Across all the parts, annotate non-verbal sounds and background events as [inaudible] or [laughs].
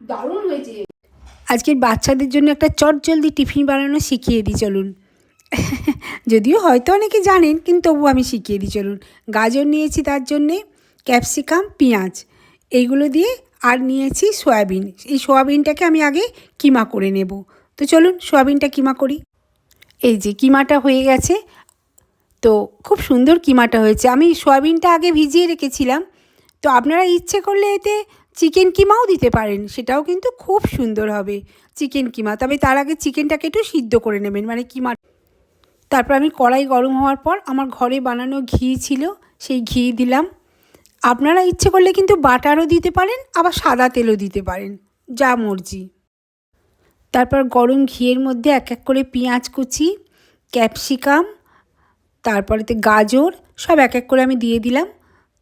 দারুণ হয়েছে। আজকের বাচ্চাদের জন্য একটা চটজলদি টিফিন বানানো শিখিয়ে দিই, চলুন। যদিও হয়তো অনেকে জানেন, কিন্তু তবু আমি শিখিয়ে দিই, চলুন। গাজর নিয়েছি তার জন্যে, ক্যাপসিকাম, পেঁয়াজ। এইগুলো দিয়ে আর নিয়েছি সয়াবিন। এই সয়াবিনটাকে আমি আগে কিমা করে নেব। তো চলুন, সয়াবিনটা কিমা করি। এই যে কিমাটা হয়ে গেছে। তো খুব সুন্দর কিমাটা হয়েছে। আমি সয়াবিনটা আগে ভিজিয়ে রেখেছিলাম। তো আপনারা ইচ্ছে করলে এতে চিকেন কিমাও দিতে পারেন, সেটাও কিন্তু খুব সুন্দর হবে চিকেন কিমা। তবে তার আগে চিকেনটাকে একটু সিদ্ধ করে নেবেন মানে কিমা তারপর আমি কড়াই গরম হওয়ার পর আমার ঘরে বানানো ঘি ছিল, সেই ঘি দিলাম। আপনারা ইচ্ছে করলে কিন্তু বাটারও দিতে পারেন, আবার সাদা তেলও দিতে পারেন, যা মর্জি। তারপর গরম ঘিয়ের মধ্যে এক এক করে পেঁয়াজ কুচি, ক্যাপসিকাম তারপরেতে গাজর, সব এক এক করে আমি দিয়ে দিলাম।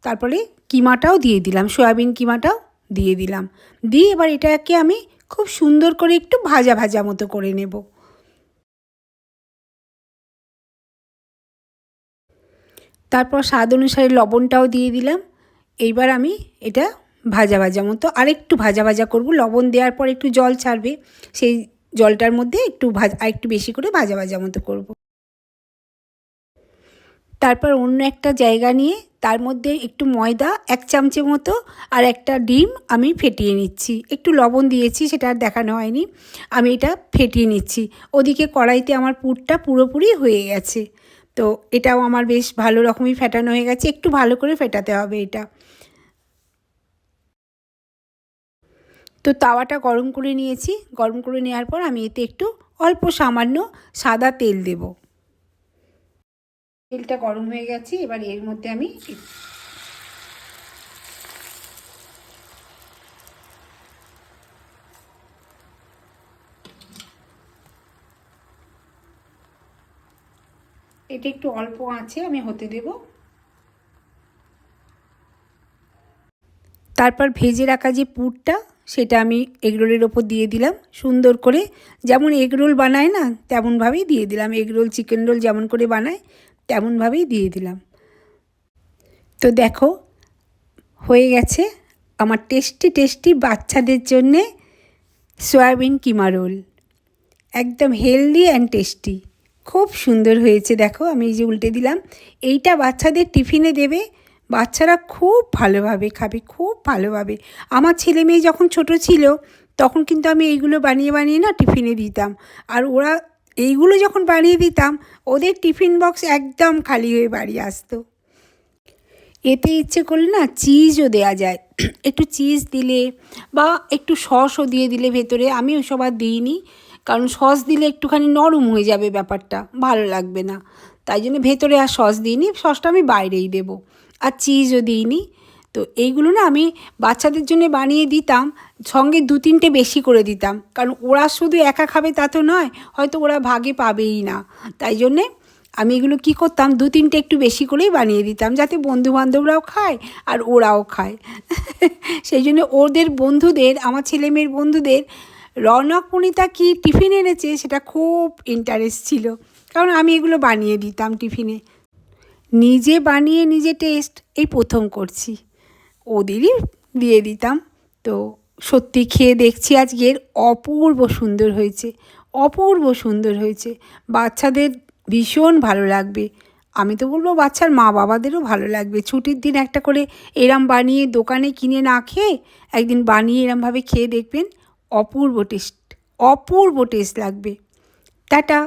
তারপরে কিমাটাও দিয়ে দিলাম, সয়াবিন কিমাটাও। দিয়ে দিলাম। দিয়ে এবার এটাকে আমি খুব সুন্দর করে একটু ভাজা ভাজা মতো করে নেব। তারপর স্বাদ অনুসারে লবণটাও দিয়ে দিলাম। এইবার আমি এটা ভাজা ভাজা মতো আরেকটু ভাজা ভাজা করব। লবণ দেওয়ার পর একটু জল ছাড়বে। সেই জলটার মধ্যে একটু ভাজা আর একটু বেশি করে ভাজা ভাজা মতো করব। তারপর অন্য একটা জায়গা নিয়ে তার মধ্যে একটু ময়দা, এক চামচের মতো, আর একটা ডিম আমি ফেটিয়ে নিচ্ছি। একটু লবণ দিয়েছি, সেটা আর দেখানো হয়নি। আমি এটা ফেটিয়ে নিচ্ছি। ওদিকে কড়াইতে আমার পুরটা পুরোপুরি হয়ে গেছে। তো এটাও আমার বেশ ভালো রকমই ফেটানো হয়ে গেছে। একটু ভালো করে ফেটাতে হবে এটা। তো তাওয়াটা গরম করে নিয়েছি। গরম করে নেওয়ার পর আমি এতে একটু অল্প সামান্য সাদা তেল দেব। তেলটা গরম হয়ে গেছে, এবার এর মধ্যে আমি এটা একটু অল্প আছে, আমি হতে দেব। তারপর ভেজে রাখা যে পুরটা, সেটা আমি এগরোলের ওপর দিয়ে দিলাম, সুন্দর করে। যেমন এগরোল বানায় না, তেমনভাবেই দিয়ে দিলাম। এগরোল চিকেন রোল যেমন করে বানায় তেমনভাবেই দিয়ে দিলাম। তো দেখো, হয়ে গেছে আমার টেস্টি টেস্টি বাচ্চাদের জন্যে সয়াবিন কিমা রোল। একদম হেলদি অ্যান্ড টেস্টি। খুব সুন্দর হয়েছে দেখো, আমি এই যে উল্টে দিলাম। এইটা বাচ্চাদের টিফিনে দেবে, বাচ্চারা খুব ভালোভাবে খাবে, খুব ভালোভাবে। আমার ছেলে মেয়ে যখন ছোট ছিল, তখন কিন্তু আমি এইগুলো বানিয়ে বানিয়ে না টিফিনে দিতাম। আর ওরা এইগুলো যখন বানিয়ে দিতাম, ওদের টিফিন বক্স একদম খালি হয়ে বাড়ি আসতো। এতে ইচ্ছে করলে না চিজও দেওয়া যায়। একটু চিজ দিলে বা একটু সসও দিয়ে দিলে ভেতরে, আমি ওসব আর দিইনি। কারণ সস দিলে একটুখানি নরম হয়ে যাবে ব্যাপারটা, ভালো লাগবে না। তাই জন্য ভেতরে আর সস দিইনি, সসটা আমি বাইরেই দেবো। আর চিজও দিইনি। তো এইগুলো না আমি বাচ্চাদের জন্য বানিয়ে দিতাম, সঙ্গে দু তিনটে বেশি করে দিতাম। কারণ ওরা শুধু একা খাবে তা তো নয়, হয়তো ওরা ভাগে পাবেই না। তাই জন্যে আমি এগুলো কী করতাম দু তিনটে একটু বেশি করেই বানিয়ে দিতাম, যাতে বন্ধু বান্ধবরাও খায় আর ওরাও খায়। [laughs] সেই জন্য ওদের বন্ধুদের, আমার ছেলে মেয়ের বন্ধুদের রৌনক পুনিতা কি টিফিন এনেছে সেটা খুব ইন্টারেস্ট ছিল। কারণ আমি এগুলো বানিয়ে দিতাম টিফিনে। নিজে বানিয়ে নিজে টেস্ট এই প্রথম করছি। ওদেরই দিয়ে দিতাম। তো সত্যি খেয়ে দেখছি আজকের অপূর্ব সুন্দর হয়েছে, অপূর্ব সুন্দর হয়েছে। বাচ্চাদের ভীষণ ভালো লাগবে। আমি তো বলব বাচ্চার মা বাবাদেরও ভালো লাগবে। ছুটির দিন একটা করে এরম বানিয়ে দোকানে কিনে না খেয়ে একদিন বানিয়ে এরমভাবে খেয়ে দেখবেন অপূর্ব টেস্ট অপূর্ব টেস্ট লাগবে। টাটা।